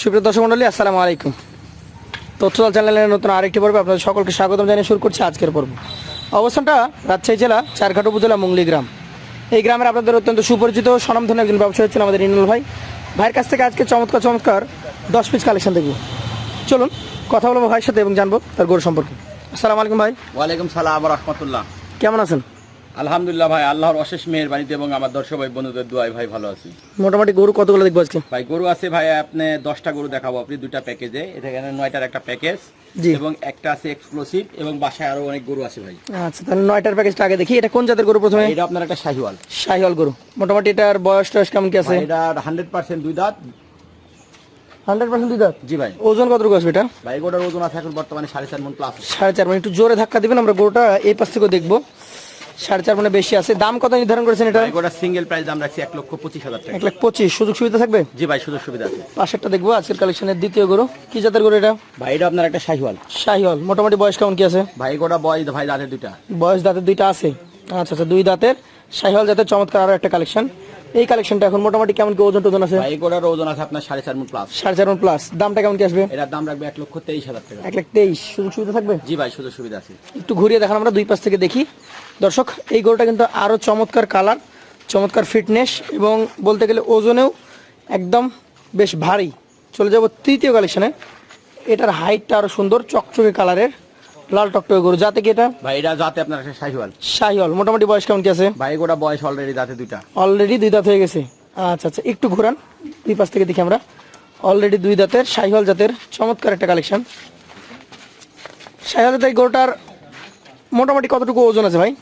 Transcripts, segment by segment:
সুপ্রিয় দর্শক মন্ডলী আসসালামু আলাইকুম। তথ্যদল চ্যানেলের নতুন আরেকটি পর্বে আপনাদের সকলকে স্বাগতম জানিয়ে শুরু করছি আজকের পর্ব। অবস্থানটা রাজশাহী জেলা চারঘাট উপজেলা মুংলি গ্রাম। এই গ্রামের আপনাদের অত্যন্ত সুপরিচিত স্বনামধন্য একজন ব্যবসায়ী হচ্ছেন আমাদের ইনুল ভাই। ভাইয়ের কাছ থেকে আজকে চমৎকার চমৎকার দশ পিস কালেকশন দেখব। চলুন কথা বলব ভাইয়ের সাথে এবং জানব তার গরু সম্পর্কে। আসসালামু আলাইকুম ভাই। ওয়ালাইকুম সালাম রহমতুল্লাহ। কেমন আছেন? আলহামদুলিল্লাহ ভাই আল্লাহর অশেষ মেয়ের বাড়িতে এবং আমার দর্শক ভাই বন্ধুদের দোয়াই ভাই ভালো আছি। মোটামুটি গরু কতগুলো দেখব আজকে? ভাই গরু আছে ভাই আপনি দশটা গরু দেখাবো আপনি দুটা প্যাকেজে। এটা এখানে নয়টার একটা প্যাকেজ এবং একটা আছে এক্সক্লুসিভ এবং বাসায় আরও অনেক গরু আছে ভাই। আচ্ছা তাহলে নয়টার প্যাকেজটা আগে দেখি। এটা কোন জাতের গরু প্রথমে? এটা আপনার একটা শাহিওয়াল। শাহিওয়াল গরু। মোটামুটি এটার বয়স টয়স কেমন কি আছে? এটা হান্ড্রেড পার্সেন্ট দুই দাঁত। হান্ড্রেড পার্সেন্ট দুই দাঁত? জি ভাই। ওজন কতটুকু আসবে এটা? ভাই গরুটার ওজন আছে এখন বর্তমানে সাড়ে চার মন প্লাস সাড়ে চার মানে। একটু জোরে ধাক্কা দিবেন আমরা গরুটা এই পাশ থেকে দেখব। সাড়ে চার মানে বেশি আছে। দাম কত নির্ধারণ করেছেন এটা? গোটা সিঙ্গেল প্রাইস দাম রাখছি এক লক্ষ পঁচিশ হাজার টাকা। এক লাখ পঁচিশ। সুযোগ সুবিধা থাকবে? জি ভাই সুযোগ সুবিধা আছে। পাশেরটা দেখব আজকের কালেকশনের দ্বিতীয় গরু। কি জাতের গরু এটা? ভাই এটা আপনার একটা শাহিওয়াল। শাহিওয়াল। মোটামুটি বয়স কেমন কি আছে? ভাই গোটা বয়স ভাই দাঁতের দুইটা। বয়স দাঁতের দুইটা আছে। আচ্ছা আচ্ছা দুই দাঁতের শাহিওয়াল জাতের চমৎকার আরও একটা কালেকশন এই কালেকশনটা এখন মোটামুটি কেমন কি ওজন টোজন আছে? ভাই গোটার ওজন আছে আপনার সাড়ে চার মন প্লাস সাড়ে চার প্লাস দামটা কেমন কি আসবে? এটার দাম রাখবে এক লক্ষ তেইশ হাজার টাকা। এক লাখ তেইশ। সুযোগ সুবিধা থাকবে? জি ভাই সুযোগ সুবিধা আছে। একটু ঘুরিয়ে দেখান আমরা দুই পাশ থেকে দেখি। দর্শক এই গরুটা কিন্তু আরও চমৎকার কালার চমৎকার ফিটনেস এবং বলতে গেলে ওজনেও একদম বেশ ভারী। চলে যাব তৃতীয় কালেকশনে এটার হাইটটা আরও সুন্দর চকচকে কালারের লাল টকটকে গরু। যাতে কি এটা? ভাই এটা যাতে আপনার শাহিওয়াল। শাহিওয়াল। মোটামুটি বয়স কেমন কি আছে? ভাই গোটা বয়স অলরেডি দাঁতে দুইটা। অলরেডি দুই দাঁত হয়ে গেছে। আচ্ছা আচ্ছা একটু ঘুরান। দুই পাশ থেকে দেখি আমরা। অলরেডি দুই দাঁতের শাহিওয়াল জাতের চমৎকার একটা কালেকশন শাহিওয়াল জাতের গরুটার মোটামুটি কতটুকু ওজন আছে ভাই?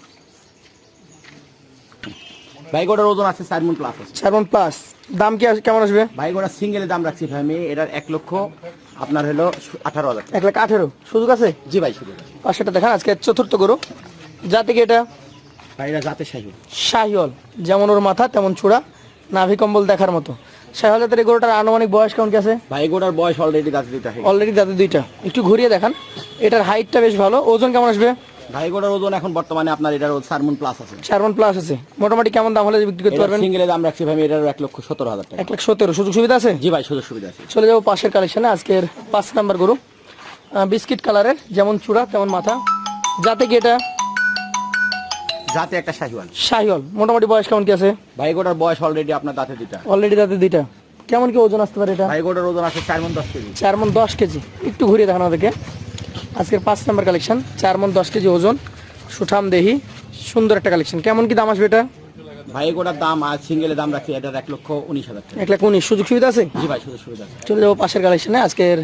ভাই গোটার ওজন আছে চার মন প্লাস আছে। সেভেন প্লাস দাম কি কেমন আসবে? ভাই গোটা সিঙ্গেলের দাম রাখছি ভাই আমি এটার এক লক্ষ আপনার হলো আঠারো হাজার এক লাখ আঠেরো। সুযোগ আছে? জি ভাই সুযোগ পাঁচশোটা দেখান আজকে চতুর্থ গরু। যাতে কি এটা? ভাই জাতে শাহিওল শাহিওয়াল। শাহিওয়াল। যেমন ওর মাথা তেমন চূড়া। নাভি কম্বল দেখার মতো। শাহিওল জাতের এই গরুটার আনুমানিক বয়স কেমন কি আছে? ভাই গোটার বয়স অলরেডি দাঁতে দুইটা। অলরেডি দাঁতে দুইটা। একটু ঘুরিয়ে দেখান। এটার হাইটটা বেশ ভালো। ওজন কেমন আসবে? ভাই গোটার ওজন এখন বর্তমানে আপনার এটার চার মন প্লাস আছে। চার মন প্লাস আছে। মোটামুটি কেমন দাম হলে বিক্রি করতে পারবেন? সিঙ্গেলের দাম রাখছি ভাই এটার এক লক্ষ সতেরো হাজার টাকা। এক লাখ সতেরো। সুযোগ সুবিধা আছে? জি ভাই সুযোগ সুবিধা আছে। চলে যাব পাশের কালেকশনে আজকের পাঁচ নাম্বার গরু। বিস্কিট কালারের যেমন চূড়া তেমন মাথা। যাতে কি এটা? যাতে একটা শাহিওয়াল। শাহিওয়াল। মোটামুটি বয়স কেমন কি আছে? ভাই গোটার বয়স অলরেডি আপনার দাঁতে দুইটা। অলরেডি দাঁতে দুইটা। কেমন কি ওজন আসতে পারে এটা? ভাই গোটার ওজন আছে চার মন দশ কেজি। চার মন দশ কেজি। একটু ঘুরিয়ে দেখানো আমাদেরকে আজকের পাঁচ নাম্বার কালেকশন চার মন দশ কেজি ওজন সুঠাম দেহি সুন্দর একটা কালেকশন। কেমন কি দাম আসবে এটা? ভাই গোটার দাম আর সিঙ্গেলের দাম রাখছি এটার এক লক্ষ উনিশ হাজার এক লাখ উনিশ সুযোগ সুবিধা আছে? জি ভাই সুযোগ সুবিধা আছে। চলে যাব পাশের কালেকশনে আজকের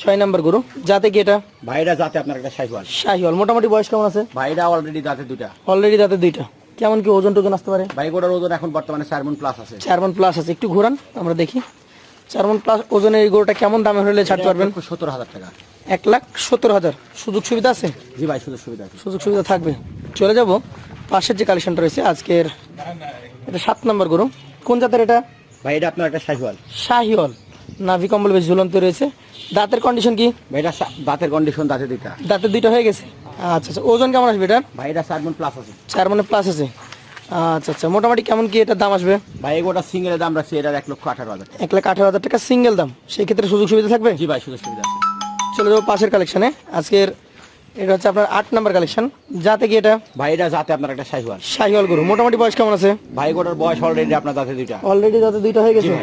ছয় নাম্বার গরু। যাতে কি এটা? ভাইরা যাতে আপনার একটা শাহিওয়াল। শাহিওয়াল মোটামুটি বয়স কেমন আছে? ভাইরা অলরেডি দাঁতে দুইটা। অলরেডি দাঁতে দুইটা। কেমন কি ওজন টোজন আসতে পারে? ভাই গোটার ওজন এখন বর্তমানে চার মন প্লাস আছে। চার মন প্লাস আছে। একটু ঘুরান আমরা দেখি। চার মন প্লাস ওজনের এই গরুটা কেমন দামে হলে ছাড়তে পারবেন? সত্তর হাজার টাকা। এক লাখ সত্তর হাজার। সুযোগ সুবিধা আছে? জি ভাই সুযোগ সুবিধা আছে। সুযোগ সুবিধা থাকবে। চলে যাব। পাশের যে কালেকশনটা রয়েছে আজকের এটা সাত নম্বর গরু। কোন জাতের এটা? ভাই এটা আপনার একটা শাহিওয়াল। শাহিওয়াল। নাভি কম্বল বেশ ঝুলন্ত রয়েছে। দাঁতের কন্ডিশন কি? ভাই এটা দাঁতের কন্ডিশন দাঁতে দুইটা। দাঁতে দুইটা হয়ে গেছে? আচ্ছা আচ্ছা। ওজন কেমন আসবে এটা? ভাই এটা চার মন প্লাস আছে। চার মানে প্লাস আছে। আচ্ছা আচ্ছা। মোটামুটি কেমন কি এটার দাম আসবে? ভাই গোটা সিঙ্গেলের দাম রাখছি এটার এক লক্ষ আঠারো হাজার এক লাখ আঠারো হাজার টাকা সিঙ্গেল দাম। সেই ক্ষেত্রে সুযোগ সুবিধা থাকবে? জি ভাই সুযোগ সুবিধা আছে। চলে যাব পাশের কালেকশনে আজকের এটা হচ্ছে আপনার আট নাম্বার কালেকশন যাতে কি এটা? ভাই এটা যাতে আপনার একটা শাহিওয়াল। শাহিওয়াল গরু। মোটামুটি বয়স কেমন আছে? ভাই গোটার বয়স অলরেডি আপনার দাঁতে দুইটা। অলরেডি দাঁতে দুইটা হয়ে গেছে।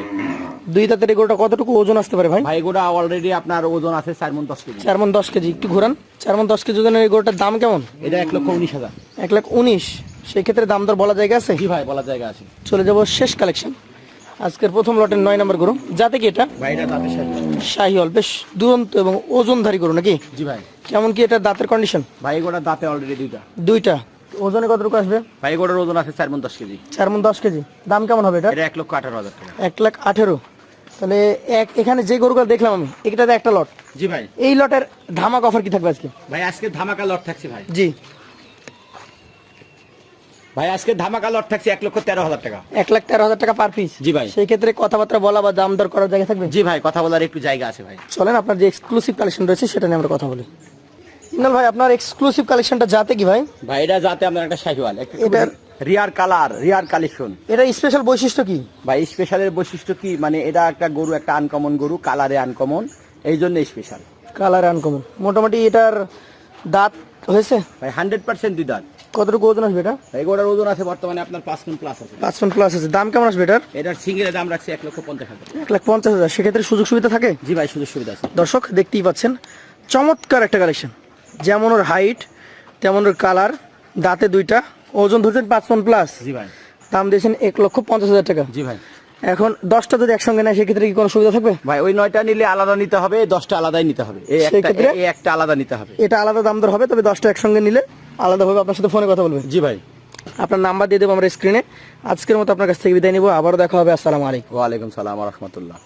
দুই দাঁতের গোটা কতটুকু ওজন আসতে পারে ভাই? ভাই গোটা অলরেডি আপনার ওজন আছে চার মন দশ কেজি। চার মন দশ কেজি। একটু ঘুরান। চার মন দশ কেজি ওজনের এই গরুটার দাম কেমন? এটা এক লক্ষ উনিশ হাজার। এক লাখ উনিশ। সেই ক্ষেত্রে দাম দর বলা জায়গা আছে? জি ভাই বলার জায়গা আছে। চলে যাব শেষ কালেকশন আজকের প্রথম লটের নয় নম্বর গরু। যাতে কি এটা? ভাই এটা দাঁতের শাহিওয়াল বেশ দুরন্ত এবং ওজনধারী গরু নাকি? জি ভাই। কেমন কি এটা দাঁতের কন্ডিশন ভাই গোটার দাঁতে অলরেডি দুইটা। দুইটা। ওজনে কতটুকু আসবে? ভাই গোটার ওজন আছে চার মন দশ কেজি। চার মন দশ কেজি। দাম কেমন হবে এটা? এক লক্ষ আঠারো হাজার টাকা। এক লাখ আঠেরো। তাহলে এক এখানে যে গরুগুলো দেখলাম আমি এটাতে একটা লট জি ভাই। এই লটের ধামাক অফার কি থাকবে আজকে? ভাই আজকে ধামাকা লট থাকছে ভাই। জি। ভাই আজকে ধামাকা লট থাকছে এক লক্ষ তেরো হাজার টাকা। এক লাখ তেরো হাজার টাকা পার পিস জি ভাই। সেই ক্ষেত্রে কথাবার্তা বলা বা দাম দর করার জায়গা থাকবে? জি ভাই কথা বলার একটু জায়গা আছে ভাই। চলেন আপনার যে এক্সক্লুসিভ কালেকশন রয়েছে সেটা নিয়ে আমরা কথা বলি। ইনাল ভাই আপনার এক্সক্লুসিভ কালেকশনটা যাতে কি ভাই? ভাই এটা যাতে আপনার একটা শাহিওয়াল এটার রিয়ার কালার রিয়ার কালেকশন। এটা স্পেশাল বৈশিষ্ট্য কি? বা স্পেশালের বৈশিষ্ট্য কি? মানে এটা একটা গরু একটা আনকমন গরু কালারে আনকমন এই জন্য স্পেশাল কালার আনকমন মোটামুটি এটার দাঁত হয়েছে? ভাই হান্ড্রেড পার্সেন্ট দুই দাঁত। কতটুকু ওজন আসবে এটা? এগুলোর ওজন আছে বর্তমানে আপনার পাঁচ মন প্লাস আছে। পাঁচ পয়েন্ট প্লাস আছে। দাম কেমন আসবে এটার? এটার সিঙ্গেলের দাম রাখছে এক লক্ষ পঞ্চাশ হাজার এক লাখ পঞ্চাশ হাজার। সেক্ষেত্রে সুযোগ সুবিধা থাকে? জি ভাই সুযোগ সুবিধা আছে। দর্শক দেখতেই পাচ্ছেন চমৎকার একটা কালেকশন যেমন ওর হাইট তেমন ওর কালার দাঁতে দুইটা। ওজন ধরছেন পাঁচ পন প্লাস জি ভাই। দাম দিয়েছেন এক লক্ষ পঞ্চাশ হাজার টাকা। জি ভাই। এখন দশটা যদি একসঙ্গে নেয় সেক্ষেত্রে কি কোনো সুবিধা থাকবে? ভাই ওই নয়টা নিলে আলাদা নিতে হবে দশটা আলাদাই নিতে হবে? এই একটা আলাদা নিতে হবে। এটা আলাদা দাম দর হবে তবে দশটা একসঙ্গে নিলে আলাদাভাবে আপনার সাথে ফোনে কথা বলবেন জি ভাই। আপনার নাম্বার দিয়ে দেবো আমরা স্ক্রিনে আজকের মতো আপনার কাছ থেকে বিদায় নিবো। আবারও দেখা হবে। আসসালামু আলাইকুম। ওয়ালাইকুম সালাম রহমতুল্লাহ।